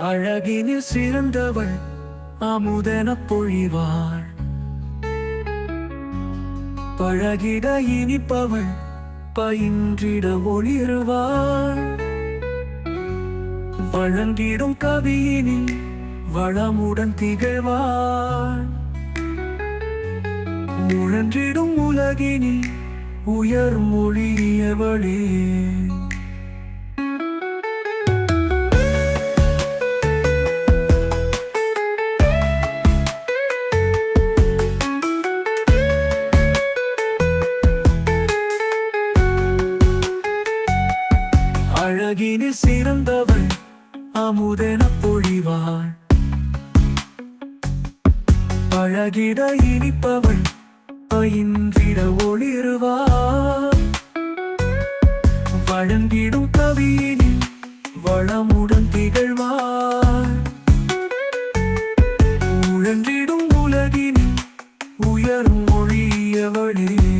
அழகினில் சிறந்தவள் அமுதன பொழிவாள். பழகிட இனிப்பவள் பயின்றிட ஒளிருவாள். வழங்கிடும் கவியினில் வளமுடன் திகழ்வாள். முழன்றிடும் உலகினில் உயர் மொழியவளே அழகினில் சிறந்தவள் அமுதென பொழிவாள். பழகிட இனிப்பவள் பயின்றிட ஒளிருவாள். வழங்கிடும் கவியினில் வளமுடன் திகழ்வாள். உழன்றிடும் உலகினில் உயரும் மொழியவளே.